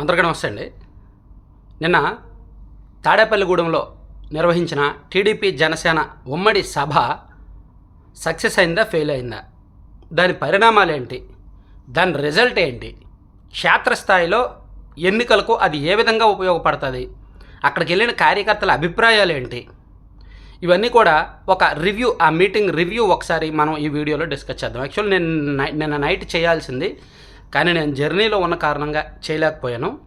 అందరికీ నమస్తే అండి. నిన్న తాడేపల్లిగూడెంలో నిర్వహించిన టీడీపీ జనసేన ఉమ్మడి సభ సక్సెస్ అయిందా ఫెయిల్ అయిందా? దాని పరిణామాలు ఏంటి? దాని రిజల్ట్ ఏంటి? క్షేత్రస్థాయిలో ఎన్నికలకు అది ఏ విధంగా ఉపయోగపడుతుంది? అక్కడికి వెళ్ళిన కార్యకర్తల అభిప్రాయాలు ఏంటి? ఇవన్నీ కూడా ఒక రివ్యూ ఆ మీటింగ్ రివ్యూ ఒకసారి మనం ఈ వీడియోలో డిస్కస్ చేద్దాం. యాక్చువల్ నేను నిన్న నైట్ చేయాల్సింది కానీ నేను జర్నీలో ఉన్న కారణంగా చేయలేకపోయాను.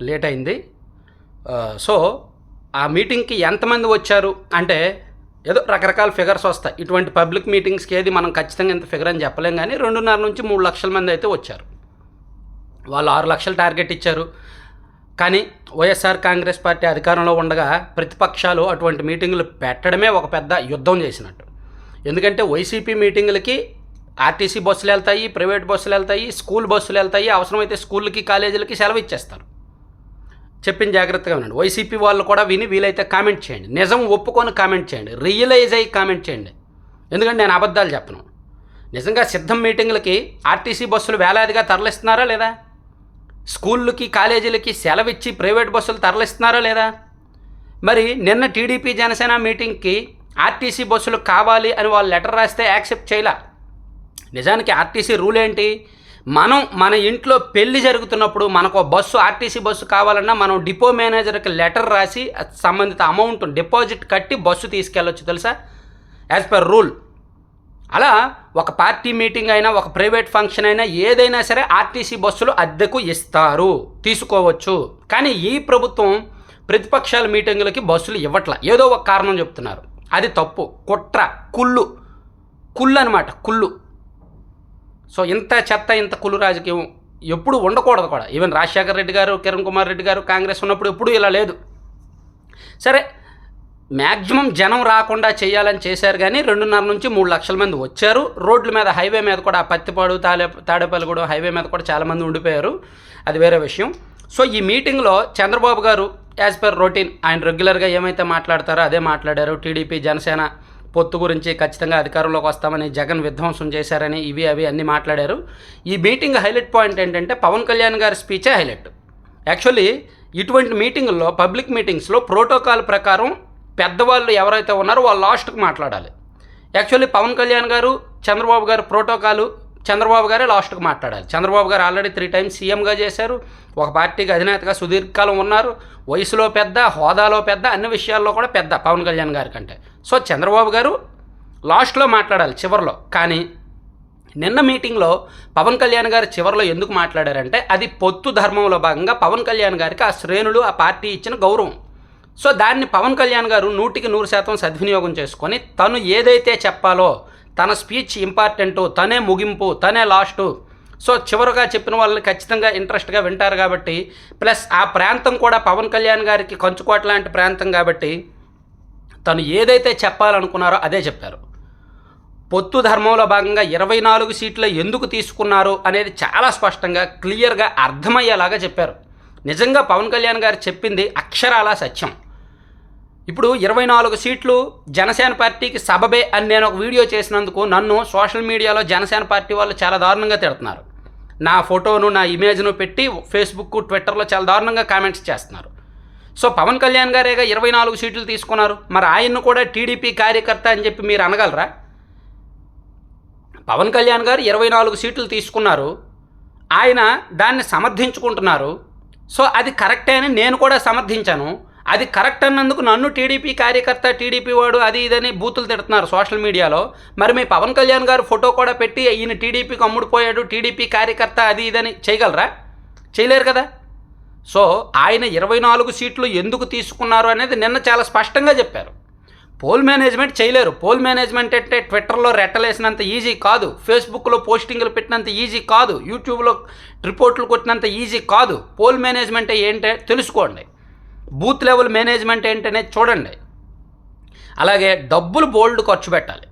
లేట్ అయింది. సో ఆ మీటింగ్కి ఎంతమంది వచ్చారు? అంటే ఏదో రకరకాల ఫిగర్స్ వస్తాయి. ఇటువంటి పబ్లిక్ మీటింగ్స్కి ఏది మనం ఖచ్చితంగా ఇంత ఫిగర్ అని చెప్పలేం కానీ రెండున్నర నుంచి మూడు లక్షల మంది అయితే వచ్చారు. వాళ్ళు ఆరు లక్షలు టార్గెట్ ఇచ్చారు. కానీ వైఎస్ఆర్ కాంగ్రెస్ పార్టీ అధికారంలో ఉండగా ప్రతిపక్షాలు అటువంటి మీటింగులు పెట్టడమే ఒక పెద్ద యుద్ధం చేసినట్టు. ఎందుకంటే వైసీపీ మీటింగులకి ఆర్టీసీ బస్సులు వెళ్తాయి ప్రైవేట్ బస్సులు వెళ్తాయి స్కూల్ బస్సులు వెళ్తాయి అవసరమైతే స్కూళ్ళకి కాలేజీలకి సెలవు ఇచ్చేస్తారు. చెప్పిన జాగ్రత్తగా ఉండండి. వైసీపీ వాళ్ళు కూడా విని వీలైతే కామెంట్ చేయండి. నిజం ఒప్పుకొని కామెంట్ చేయండి. రియలైజ్ అయ్యి కామెంట్ చేయండి. ఎందుకంటే నేను అబద్ధాలు చెప్పను. నిజంగా సిద్ధం మీటింగులకి ఆర్టీసీ బస్సులు వేలాదిగా తరలిస్తున్నారా లేదా? స్కూళ్ళకి కాలేజీలకి సెలవిచ్చి ప్రైవేట్ బస్సులు తరలిస్తున్నారా లేదా? మరి నిన్న టీడీపీ జనసేన మీటింగ్కి ఆర్టీసీ బస్సులు కావాలి అని వాళ్ళు లెటర్ రాస్తే యాక్సెప్ట్ చేయలే? నిజానికి ఆర్టీసీ రూల్ ఏంటి? మనం మన ఇంట్లో పెళ్ళి జరుగుతున్నప్పుడు మనకు బస్సు ఆర్టీసీ బస్సు కావాలన్నా మనం డిపో మేనేజర్కి లెటర్ రాసి సంబంధిత అమౌంట్ డిపాజిట్ కట్టి బస్సు తీసుకెళ్ళొచ్చు తెలుసా? As per rule. అలా ఒక పార్టీ మీటింగ్ అయినా ఒక ప్రైవేట్ ఫంక్షన్ అయినా ఏదైనా సరే ఆర్టీసీ బస్సులు అద్దెకు ఇస్తారు తీసుకోవచ్చు. కానీ ఈ ప్రభుత్వం ప్రతిపక్షాల మీటింగులకి బస్సులు ఇవ్వట్ల. ఏదో ఒక కారణం చెప్తున్నారు. అది తప్పు. కుట్ర. కుళ్ళు. కుళ్ళు అనమాట కుళ్ళు. సో ఇంత చెత్త ఇంత కులు రాజకీయం ఎప్పుడు ఉండకూడదు కూడా. ఈవెన్ రాజశేఖర రెడ్డి గారు కిరణ్ కుమార్ రెడ్డి గారు కాంగ్రెస్ ఉన్నప్పుడు ఎప్పుడూ ఇలా లేదు. సరే మ్యాక్సిమం జనం రాకుండా చేయాలని చేశారు కానీ రెండున్నర నుంచి మూడు లక్షల మంది వచ్చారు. రోడ్ల మీద హైవే మీద కూడా పత్తిపాడు తాడే తాడేపల్లిగూడెం హైవే మీద కూడా చాలామంది ఉండిపోయారు. అది వేరే విషయం. సో ఈ మీటింగ్లో చంద్రబాబు గారు యాజ్ పర్ రొటీన్ ఆయన రెగ్యులర్గా ఏమైతే మాట్లాడతారో అదే మాట్లాడారు. టీడీపీ జనసేన పొత్తు గురించి ఖచ్చితంగా అధికారంలోకి వస్తామని జగన్ విధ్వంసం చేశారని ఇవి అవి అన్నీ మాట్లాడారు. ఈ మీటింగ్ హైలైట్ పాయింట్ ఏంటంటే పవన్ కళ్యాణ్ గారి స్పీచే హైలైట్. యాక్చువల్లీ ఇటువంటి మీటింగుల్లో పబ్లిక్ మీటింగ్స్లో ప్రోటోకాల్ ప్రకారం పెద్దవాళ్ళు ఎవరైతే ఉన్నారో వాళ్ళు లాస్ట్కి మాట్లాడాలి. యాక్చువల్లీ పవన్ కళ్యాణ్ గారు చంద్రబాబు గారు ప్రోటోకాలు చంద్రబాబు గారే లాస్ట్కి మాట్లాడాలి. చంద్రబాబు గారు ఆల్రెడీ త్రీ టైమ్స్ సీఎంగా చేశారు. ఒక పార్టీకి అధినేతగా సుదీర్ఘకాలం ఉన్నారు. వయసులో పెద్ద హోదాలో పెద్ద అన్ని విషయాల్లో కూడా పెద్ద పవన్ కళ్యాణ్ గారి కంటే. సో చంద్రబాబు గారు లాస్ట్లో మాట్లాడాలి చివరిలో. కానీ నిన్న మీటింగ్లో పవన్ కళ్యాణ్ గారు చివరిలో ఎందుకు మాట్లాడారంటే అది పొత్తు ధర్మంలో భాగంగా పవన్ కళ్యాణ్ గారికి ఆ శ్రేణులు ఆ పార్టీ ఇచ్చిన గౌరవం. సో దాన్ని పవన్ కళ్యాణ్ గారు నూటికి నూరు శాతం సద్వినియోగం చేసుకొని తను ఏదైతే చెప్పాలో తన స్పీచ్ ఇంపార్టెంటు తనే ముగింపు తనే లాస్టు సో చివరగా చెప్పిన వాళ్ళని ఖచ్చితంగా ఇంట్రెస్ట్గా వింటారు కాబట్టి ప్లస్ ఆ ప్రాంతం కూడా పవన్ కళ్యాణ్ గారికి కంచుకోట లాంటి ప్రాంతం కాబట్టి తను ఏదైతే చెప్పాలనుకున్నారో అదే చెప్పారు. పొత్తు ధర్మంలో భాగంగా ఇరవై నాలుగు సీట్లు ఎందుకు తీసుకున్నారు అనేది చాలా స్పష్టంగా క్లియర్గా అర్థమయ్యేలాగా చెప్పారు. నిజంగా పవన్ కళ్యాణ్ గారు చెప్పింది అక్షరాల సత్యం. ఇప్పుడు ఇరవై నాలుగు సీట్లు జనసేన పార్టీకి సబబే అని నేను ఒక వీడియో చేసినందుకు నన్ను సోషల్ మీడియాలో జనసేన పార్టీ వాళ్ళు చాలా దారుణంగా తిడుతున్నారు. నా ఫోటోను నా ఇమేజ్ను పెట్టి ఫేస్బుక్ ట్విట్టర్లో చాలా దారుణంగా కామెంట్స్ చేస్తున్నారు. సో పవన్ కళ్యాణ్ గారేగా ఇరవై నాలుగు సీట్లు తీసుకున్నారు. మరి ఆయన్ను కూడా టీడీపీ కార్యకర్త అని చెప్పి మీరు అనగలరా? పవన్ కళ్యాణ్ గారు ఇరవై నాలుగు సీట్లు తీసుకున్నారు. ఆయన దాన్ని సమర్థించుకుంటున్నారు. సో అది కరెక్టే అని నేను కూడా సమర్థించాను. అది కరెక్ట్ అన్నందుకు నన్ను టీడీపీ కార్యకర్త టీడీపీ వాడు అది ఇదని బూతులు తిడుతున్నారు సోషల్ మీడియాలో. మరి మీ పవన్ కళ్యాణ్ గారు ఫోటో కూడా పెట్టి ఈయన టీడీపీకి అమ్ముడుపోయాడు టీడీపీ కార్యకర్త అది ఇదని చేయగలరా? చేయలేరు కదా? సో ఆయన ఇరవై నాలుగు సీట్లు ఎందుకు తీసుకున్నారు అనేది నిన్న చాలా స్పష్టంగా చెప్పారు. పోల్ మేనేజ్మెంట్ చేయలేరు. పోల్ మేనేజ్మెంట్ అంటే ట్విట్టర్లో రెట్టలేసినంత ఈజీ కాదు. ఫేస్బుక్లో పోస్టింగ్లు పెట్టినంత ఈజీ కాదు. యూట్యూబ్లో రిపోర్ట్లు కొట్టినంత ఈజీ కాదు. పోల్ మేనేజ్మెంట్ ఏంటో తెలుసుకోండి. బూత్ లెవెల్ మేనేజ్మెంట్ ఏంటనేది చూడండి. అలాగే డబ్బులు బోల్డ్ ఖర్చు పెట్టాలి.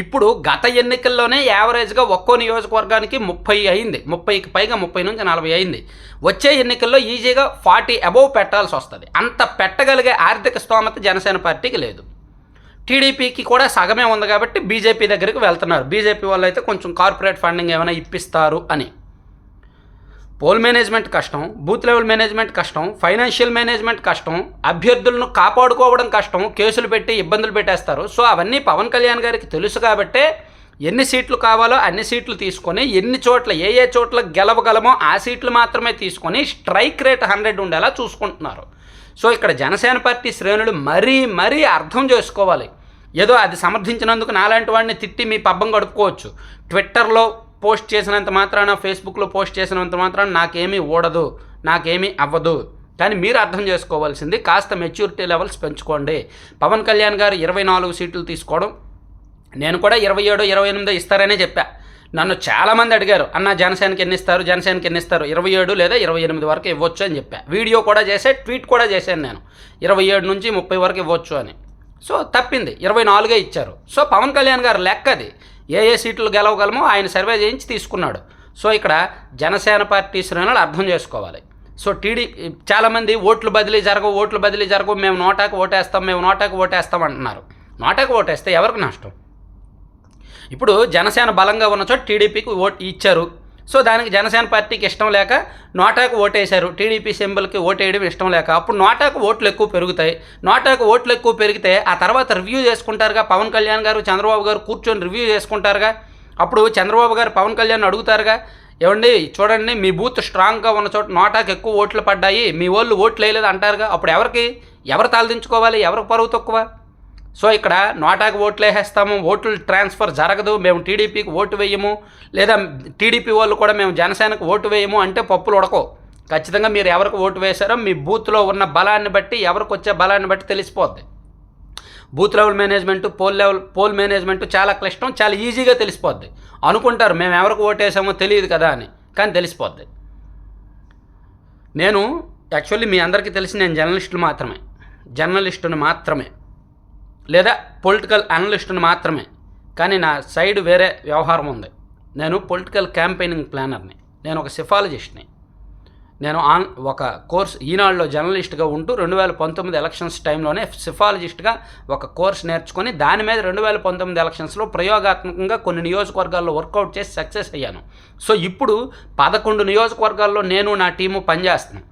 ఇప్పుడు గత ఎన్నికల్లోనే యావరేజ్గా ఒక్కో నియోజకవర్గానికి ముప్పై అయింది. ముప్పైకి పైగా ముప్పై నుంచి నలభై అయింది. వచ్చే ఎన్నికల్లో ఈజీగా ఫార్టీ అబోవ్ పెట్టాల్సి వస్తుంది. అంత పెట్టగలిగే ఆర్థిక స్తోమత జనసేన పార్టీకి లేదు. టీడీపీకి కూడా సగమే ఉంది కాబట్టి బీజేపీ దగ్గరికి వెళ్తున్నారు. బీజేపీ వాళ్ళు అయితే కొంచెం కార్పొరేట్ ఫండింగ్ ఏమైనా ఇప్పిస్తారు అని. పోల్ మేనేజ్మెంట్ కష్టం బూత్ లెవెల్ మేనేజ్మెంట్ కష్టం ఫైనాన్షియల్ మేనేజ్మెంట్ కష్టం అభ్యర్థులను కాపాడుకోవడం కష్టం కేసులు పెట్టి ఇబ్బందులు పెట్టేస్తారు. సో అవన్నీ పవన్ కళ్యాణ్ గారికి తెలుసు కాబట్టే ఎన్ని సీట్లు కావాలో అన్ని సీట్లు తీసుకొని ఎన్ని చోట్ల ఏ ఏ చోట్ల గెలవగలమో ఆ సీట్లు మాత్రమే తీసుకొని స్ట్రైక్ రేట్ హండ్రెడ్ ఉండేలా చూసుకుంటున్నారు. సో ఇక్కడ జనసేన పార్టీ శ్రేణులు మరీ మరీ అర్థం చేసుకోవాలి. ఏదో అది సమర్థించినందుకు నాలాంటి వాడిని తిట్టి మీ పబ్బం గడుపుకోవచ్చు ట్విట్టర్లో పోస్ట్ చేసినంత మాత్రాన ఫేస్బుక్లో పోస్ట్ చేసినంత మాత్రాన నాకేమీ ఓడదు నాకేమీ అవ్వదు. కానీ మీరు అర్థం చేసుకోవాల్సింది కాస్త మెచ్యూరిటీ లెవెల్స్ పెంచుకోండి. పవన్ కళ్యాణ్ గారు ఇరవై నాలుగు సీట్లు తీసుకోవడం నేను కూడా ఇరవై ఏడు ఇరవై ఎనిమిది ఇస్తారనే చెప్పా. నన్ను చాలామంది అడిగారు అన్న జనసేనకి ఎన్ని ఇస్తారు జనసేనకి ఎన్ని ఇస్తారు ఇరవై ఏడు లేదా ఇరవై ఎనిమిది వరకు ఇవ్వచ్చు అని చెప్పా. వీడియో కూడా చేసే ట్వీట్ కూడా చేశాను నేను. ఇరవై ఏడు నుంచి ముప్పై వరకు ఇవ్వచ్చు అని. సో తప్పింది. ఇరవై నాలుగే ఇచ్చారు. సో పవన్ కళ్యాణ్ గారు లెక్క అది ఏ ఏ సీట్లు గెలవగలమో ఆయన సర్వే చేయించి తీసుకున్నాడు. సో ఇక్కడ జనసేన పార్టీ శ్రేణులు అర్థం చేసుకోవాలి. సో టీడీ చాలామంది ఓట్లు బదిలీ జరగవు ఓట్లు బదిలీ జరగవు మేము నోటాకు ఓటేస్తాం మేము నోటాకు ఓటేస్తాం అంటున్నారు. నోటాకు ఓటేస్తే ఎవరికి నష్టం? ఇప్పుడు జనసేన బలంగా ఉన్న చోట టీడీపీకి ఓట్ ఇచ్చారు. సో దానికి జనసేన పార్టీకి ఇష్టం లేక నోటాకు ఓటేశారు. టీడీపీ సింబల్కి ఓటేయడం ఇష్టం లేక. అప్పుడు నోటాకు ఓట్లు ఎక్కువ పెరుగుతాయి. నోటాకు ఓట్లు ఎక్కువ పెరిగితే ఆ తర్వాత రివ్యూ చేసుకుంటారుగా. పవన్ కళ్యాణ్ గారు చంద్రబాబు గారు కూర్చొని రివ్యూ చేసుకుంటారుగా. అప్పుడు చంద్రబాబు గారు పవన్ కళ్యాణ్ అడుగుతారుగా ఏమండి చూడండి మీ బూత్ స్ట్రాంగ్గా ఉన్న చోట నోటాకు ఎక్కువ ఓట్లు పడ్డాయి. మీ వాళ్ళు ఓట్లు వేయలేదు అంటారుగా. అప్పుడు ఎవరికి? ఎవరు తలదించుకోవాలి ఎవరికి పరువు తక్కువ? సో ఇక్కడ నోటాకు ఓట్లు వేసేస్తాము ఓట్లు ట్రాన్స్ఫర్ జరగదు మేము టీడీపీకి ఓటు వేయము లేదా టీడీపీ వాళ్ళు కూడా మేము జనసేనకు ఓటు వేయము అంటే పప్పులు ఉడకవు. ఖచ్చితంగా మీరు ఎవరికి ఓటు వేశారో మీ బూత్లో ఉన్న బలాన్ని బట్టి ఎవరికి వచ్చే బలాన్ని బట్టి తెలిసిపోద్ది. Booth level management poll level poll management చాలా క్లిష్టం చాలా ఈజీగా తెలిసిపోద్ది. అనుకుంటారు మేము ఎవరికి ఓటేసామో తెలియదు కదా అని కానీ తెలిసిపోద్ది. నేను యాక్చువల్లీ మీ అందరికీ తెలిసి నేను జర్నలిస్టులు మాత్రమే. జర్నలిస్టుని మాత్రమే. లేదా పొలిటికల్ అనలిస్ట్ని మాత్రమే. కానీ నా సైడ్ వేరే వ్యవహారం ఉంది. నేను పొలిటికల్ క్యాంపెయినింగ్ ప్లానర్ని నేను ఒక సిఫాలజిస్ట్ని నేను ఆన్ ఒక కోర్స్ ఈనాడులో జర్నలిస్ట్గా ఉంటూ రెండు వేల పంతొమ్మిది ఎలక్షన్స్ టైంలోనే సిఫాలజిస్ట్గా ఒక కోర్స్ నేర్చుకొని దాని మీద రెండు వేల పంతొమ్మిది ఎలక్షన్స్లో ప్రయోగాత్మకంగా కొన్ని నియోజకవర్గాల్లో వర్కౌట్ చేసి సక్సెస్ అయ్యాను. సో ఇప్పుడు పదకొండు నియోజకవర్గాల్లో నేను నా టీము పనిచేస్తున్నాను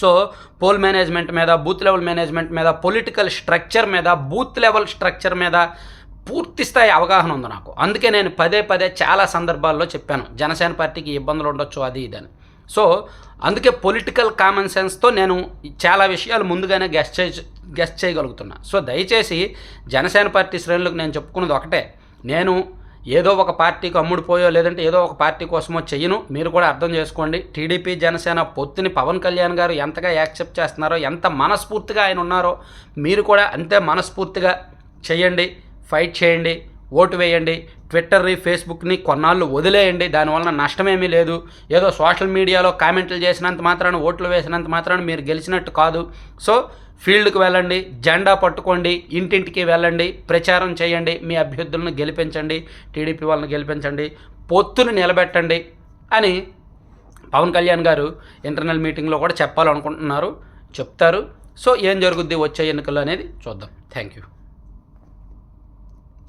సో పోల్ మేనేజ్మెంట్ మీద బూత్ లెవెల్ మేనేజ్మెంట్ మీద పొలిటికల్ స్ట్రక్చర్ మీద బూత్ లెవెల్ స్ట్రక్చర్ మీద పూర్తి స్థాయి అవగాహన ఉంది నాకు. అందుకే నేను పదే పదే చాలా సందర్భాల్లో చెప్పాను జనసేన పార్టీకి ఇబ్బందులు ఉండొచ్చు అది ఇది అని. సో అందుకే పొలిటికల్ కామన్ సెన్స్తో నేను చాలా విషయాలు ముందుగానే గెస్ట్ చే గెస్ట్ చేయగలుగుతున్నా. సో దయచేసి జనసేన పార్టీ శ్రేణులకు నేను చెప్పుకున్నది ఒకటే నేను ఏదో ఒక పార్టీకి అమ్ముడుపోయో లేదంటే ఏదో ఒక పార్టీ కోసమో చెయ్యను. మీరు కూడా అర్థం చేసుకోండి. టీడీపీ జనసేన పొత్తుని పవన్ కళ్యాణ్ గారు ఎంతగా యాక్సెప్ట్ చేస్తున్నారో ఎంత మనస్ఫూర్తిగా ఆయన ఉన్నారో మీరు కూడా అంతే మనస్ఫూర్తిగా చేయండి ఫైట్ చేయండి ఓటు వేయండి ట్విట్టర్ని ఫేస్బుక్ని కొన్నాళ్ళు వదిలేయండి. దానివల్ల నష్టమేమీ లేదు. ఏదో సోషల్ మీడియాలో కామెంట్లు చేసినంత మాత్రాన ఓట్లు వేసినంత మాత్రాన మీరు గెలిచినట్టు కాదు. సో ఫీల్డ్కు వెళ్ళండి జెండా పట్టుకోండి ఇంటింటికి వెళ్ళండి ప్రచారం చేయండి మీ అభ్యర్థులను గెలిపించండి టీడీపీ వాళ్ళని గెలిపించండి పొత్తును నిలబెట్టండి అని పవన్ కళ్యాణ్ గారు ఇంటర్నల్ మీటింగ్లో కూడా చెప్పాలనుకుంటున్నారు చెప్తారు. సో ఏం జరుగుద్ది వచ్చే ఎన్నికల్లో అనేది చూద్దాం. Thank you